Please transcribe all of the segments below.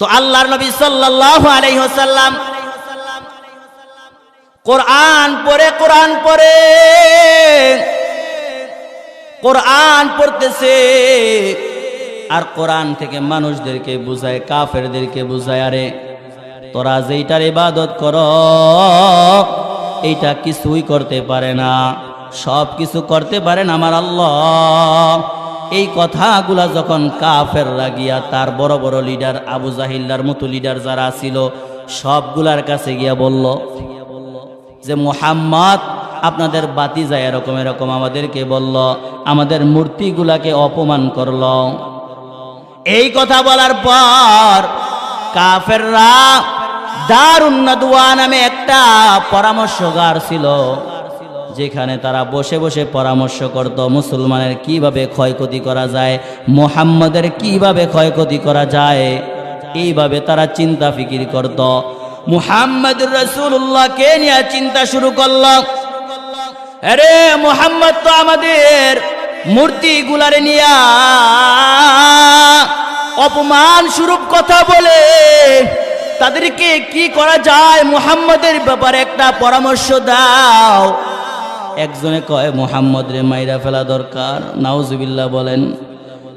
তো আল্লাহর নবী সাল্লাল্লাহু আলাইহি ওয়াসাল্লাম কোরআন পড়ে কোরআন পড়ে। কোরআন পড়তেছে। আর কোরআন থেকে মানুষদেরকে বুঝায়, কাফেরদেরকে বুঝায়, আরে তোরা যেইটার ইবাদত কর, এইটা কিছুই করতে পারে না। সব কিছু করতে পারেন আমার আল্লাহ। এই কথাগুলা যখন কাফের লাগিয়া তার বড় বড় লিডার, আবু জাহিল্লার মতো লিডার যারা ছিল, সবগুলার কাছে গিয়া বলল, যে মোহাম্মদ, আপনাদের বাতি যায় এরকম এরকম আমাদেরকে বলল, আমাদের মূর্তিগুলাকে অপমান করল। এই কথা বলার পর কাফেররা দারুন্নদুয়া নামে একটা পরামর্শগার ছিল। যেখানে তারা বসে বসে পরামর্শ করত, মুসলমানের কীভাবে ক্ষয়ক্ষতি করা যায়, মোহাম্মদের কীভাবে ক্ষয়ক্ষতি করা যায়, এইভাবে তারা চিন্তা ফিকির করত। মুহাম্মদ রসুল্লাহকে নিয়ে চিন্তা শুরু করল? আরে, মোহাম্মদ তো আমাদের মূর্তি গুলারে নিয়া অপমান স্বরূপ কথা বলে, তাদেরকে কি করা যায়? মুহাম্মদের ব্যাপারে একটা পরামর্শ দাও। একজনে কয়, মোহাম্মদ রে মাইরা ফেলা দরকার। নাউজুবিল্লা বলেন,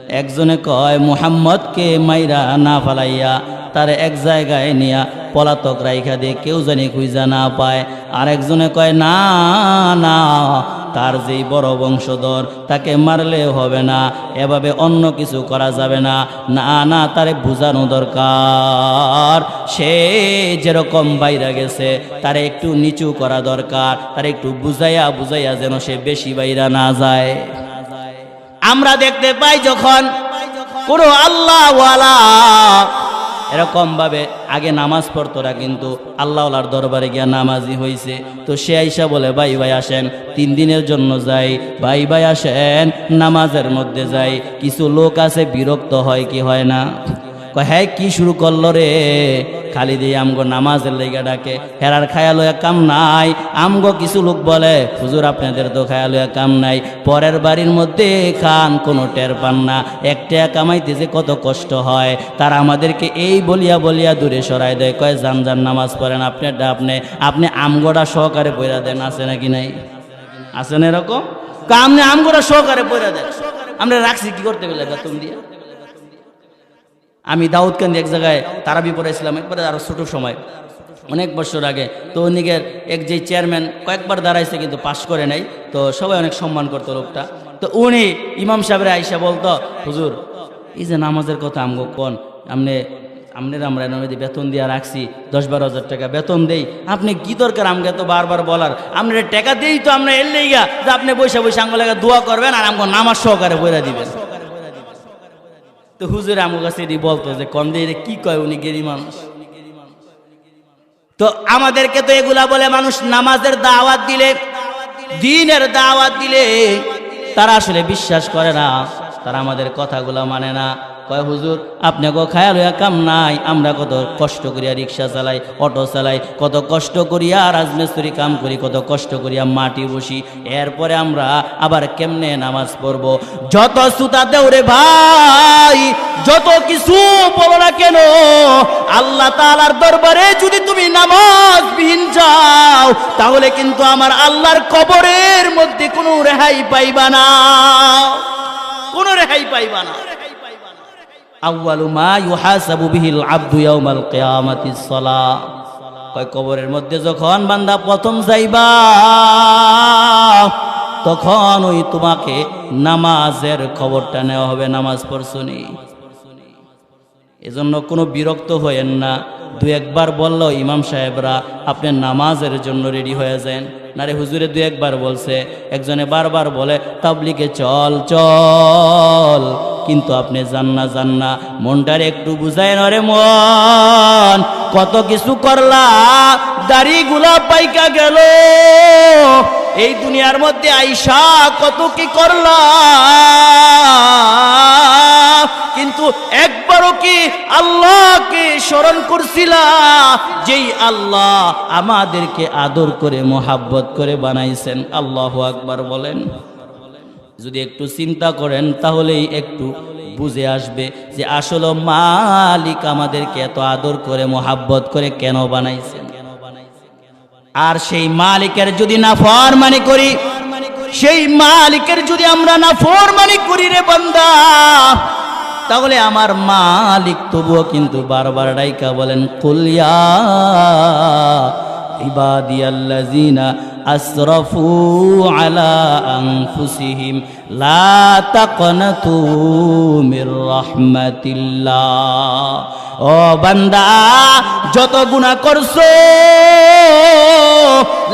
একজনে কয় মোহাম্মদকে মাইরা না ফেলাইয়া, তার এক জায়গায় নিয়া পলাতক রাইখা দিয়ে কেউ জানি খুঁজা না পায়। আর একজনে কয়, না না, তার যেই বড় বংশধর তাকে মারলেও হবে না, এভাবে অন্য কিছু করা যাবে না। না না, তারে বুঝানো দরকার। সে যেরকম বাইরে গেছে, তারে একটু নিচু করা দরকার। তারে একটু বুঝাইয়া বুঝাইয়া যেন সে বেশি বাইরা না যায়। আমরা দেখতে পাই যখন কোনো আল্লাহওয়ালা এরকম ভাবে আগে নামাজ পড়তোরা কিন্তু আল্লাহলার দরবারে গিয়া নামাজি হয়েছে তো সে আইসা বলে, ভাই ভাই, আসেন। তিন দিনের জন্য যাই। ভাই ভাই, আসেন। নামাজের মধ্যে যাই। কিছু লোক আছে, বিরক্ত হয়, কি হয় না? হ্যাঁ কি শুরু করল রে? খালি দিয়ে আমগো নামাজের লেগে ডাকে, হেরার খায়ালো কাম নাই। আমগো কিছু লোক বলে, হুজুর, আপনাদের তো খায়ালো কাম নাই। পরের বাড়ির মধ্যে খান, কোনো টের পান না। একটা কামাইতে যে কত কষ্ট হয়। তারা আমাদেরকে এই বলিয়া বলিয়া দূরে সরাই দেয়। কয় যান যান নামাজ পড়েন আপনারটা আপনি। আপনি আমগোটা সহকারে পয়রা দেন, আছে নাকি নাই? আছে না এরকম? আপনি আমগোটা সহকারে পয়রা দেন। আমরা রাখছি, কি করতে গেলে তুমি দিয়ে? আমি দাউদকান্দি এক জায়গায় তারাবি পড়েছিলাম একবারে আরও ছোট সময়। অনেক বছর আগে। তো উনিকের এক যে চেয়ারম্যান কয়েকবার দাঁড়াইছে কিন্তু পাশ করে নাই। তো সবাই অনেক সম্মান করতো লোকটা। তো উনি ইমাম সাহেবের আইসা বলতো, হুজুর, এই যে নামাজের কথা আমগো কোন? আমনে আমনের আমরা নদী বেতন দিয়ে রাখছি দশ বারো হাজার টাকা বেতন দেই। আপনি কি দরকার আমাকে তো বারবার বলার? আপনার টাকা দিই তো আমরা এলেই লেগা যে আপনি বসে বসে আঙ্গুলাকে দোয়া করবেন আর আমাকে নামাজ সহকারে বইরা দিবেন। তো হুজুর আমার কাছে এটি বলতো যে, কন্দে কি কয় উনি গেরি মানুষ? তো আমাদেরকে তো এগুলা বলে মানুষ নামাজের দাওয়াত দিলে, দিনের দাওয়াত দিলে তারা আসলে বিশ্বাস করে না, তারা আমাদের কথাগুলো মানে না। কয়, হুজুর আপনি গো খায়াল হইয়া কাম নাই। আমরা কত কষ্ট করিয়া রিক্সা চালাই, অটো চালাই, কত কষ্ট করিয়া রাজমিস্ত্রি কাম করি, কত কষ্ট করিয়া মাটি বসি। এরপরে আমরা আবার কেমনে নামাজ পড়ব? যত সুতা দেওরে ভাই, যত কিছু বলো না কেন, আল্লাহ তালার দরবারে যদি তুমি নামাজ বিহীন যাও, তাহলে কিন্তু আমার আল্লাহর কবরের মধ্যে কোনো রেহাই পাইবা না। কোনো রেহাই পাইবা না। মা কবরের মধ্যে যখন বান্দা প্রথম যাইবা, তখন ওই তোমাকে নামাজের খবরটা নেওয়া হবে, নামাজ পড়ছনি এজন্য কোনো বিরক্ত হয়েন না। দু একবার বলল, ইমাম সাহেবরা, আপনি নামাজের জন্য রেডি হয়ে যান। নারে হুজুরে দু একবার বলছে, একজনে বারবার বলে তাবলিকে চল চল। কিন্তু আপনি যান না যান না মনটার একটু বুঝায় নরে মন। কত কিছু করলা দাড়িগুলা পাইকা গেল। এই দুনিয়ার মধ্যে আইসা কত কি করলা। কিন্তু একবারও কি আল্লাহকে স্মরণ করছিলা? যেই আল্লাহ আমাদেরকে আদর করে, মোহাব্বত করে বানাইছেন। আল্লাহ আকবার বলেন। যদি একটু চিন্তা করেন, তাহলেই একটু বুঝে আসবে যে আসলে মালিক আমাদেরকে এত আদর করে, মোহাব্বত করে কেন বানাইছেন? আর সেই মালিকের যদি না ফরমানি করি, সেই মালিকের যদি আমরা না ফরমানি করি রে বান্দা, তাহলে আমার মালিক তবুও কিন্তু বারবার ডাইকা বলেন কুলিয়া ইবাদিয়াল্লাযিনা আসরাফু আলা আনফুসিহিম, লা তাকনাতু মির রাহমাতিল্লাহ। ও বান্দা, যত গুনাহ করছ,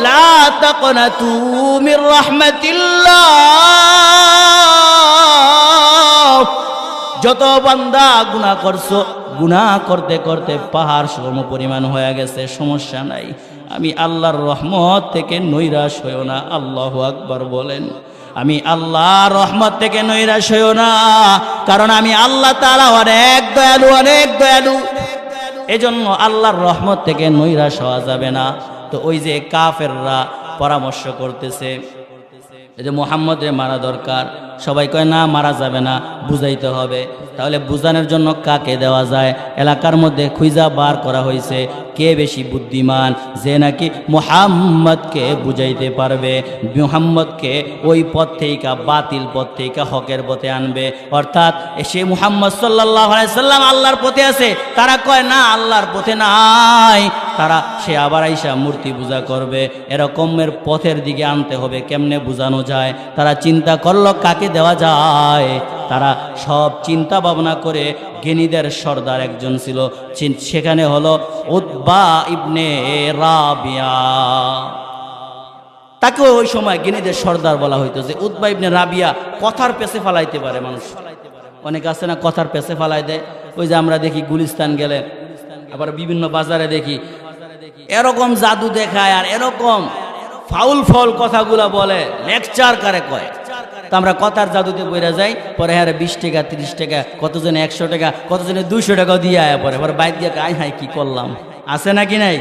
লা তাকনাতু মির রাহমাতিল্লাহ। যত বান্দা গুনাহ করছ, গুনাহ করতে করতে পাহাড় সম পরিমাণ হয়ে গেছে, সমস্যা নাই। আমি আল্লাহর রহমত থেকে নৈরাশ হইও না, আল্লাহ আকবার বলেন। আমি আল্লাহর রহমত থেকে নৈরাশ হইও না, কারণ আমি আল্লাহ তালা অনেক দয়ালু অনেক দয়ালু। এজন্য আল্লাহর রহমত থেকে নৈরাশ হওয়া যাবে না। তো ওই যে কাফেররা পরামর্শ করতেছে, এই যে মোহাম্মদরে মারা দরকার সবাই কয়, না, মারা যাবে না, বুঝাইতে হবে। তাহলে বুঝানোর জন্য কাকে দেওয়া যায়? এলাকার মধ্যে খুঁজা বার করা হয়েছে, কে বেশি বুদ্ধিমান, যে নাকি মোহাম্মদকে বুঝাইতে পারবে, মোহাম্মদকে ওই পথ থেকে বাতিল পথ থেকে হকের পথে আনবে। অর্থাৎ, সে মুহাম্মদ সাল্লাহ সাল্লাম আল্লাহর পথে আছে, তারা কয়, না, আল্লাহর পথে নাই। তারা, সে আবার আইসা মূর্তি পূজা করবে। এরকমের পথের দিকে আনতে হবে, কেমনে বোঝানো যায়? তারা চিন্তা করল, কাকে দেওয়া যায়। তারা সব চিন্তা ভাবনা করে জ্ঞানীদের সর্দার একজন ছিল। সেখানে হলো উদ্বা ইবনে রাবিয়া। তাকে ওই সময় জ্ঞানীদের সর্দার বলা হইতো যে উদ্বা ইবনে রাবিয়া কথার পেছে ফালাইতে পারে মানুষ। অনেক আছে না কথার পেছে ফালাই দেয়? ওই যে আমরা দেখি গুলিস্তান গেলে, আবার বিভিন্ন বাজারে দেখি। এরকম জাদু দেখায় আর এরকম ফাউল ফাউল কথাগুলা বলে, লেকচার কারে কয়? তো আমরা কথার জাদুতে বইরা যাই, পরে হ্যাঁ বিশ টাকা, তিরিশ টাকা, কতজনে একশো টাকা, কতজনে দুইশো টাকাও দিয়ে আয়া পরে। পরে বাইক দিয়ে আয় হাই কি করলাম। আছে নাকি নাই?